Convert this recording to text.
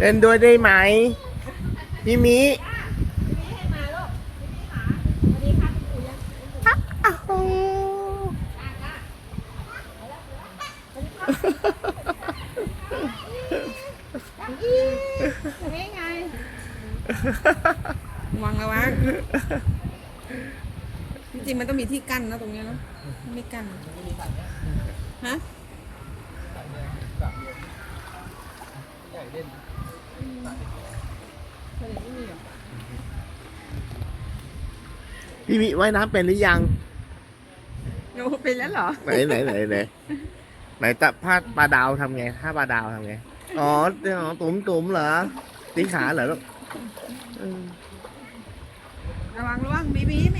เล่นด้วยได้ไหมพี่มิวนี่ไงระวังระวังจริงๆมันต้องมีที่กั้นนะตรงเนี้ยเนาะไม่กั้นฮะ พี่มิว่ายน้ำเป็นหรือยังโอ้เป็นแล้วเหรอ ไหนไหนไหนไหนไหนตะพาดปลาดาวทำไงถ้าปลาดาวทำไงอ๋ออ๋อตุ่มตุ่มเหรอตีขาเหรอลูกอืมระวังระวังบีบีไม่เอาลูก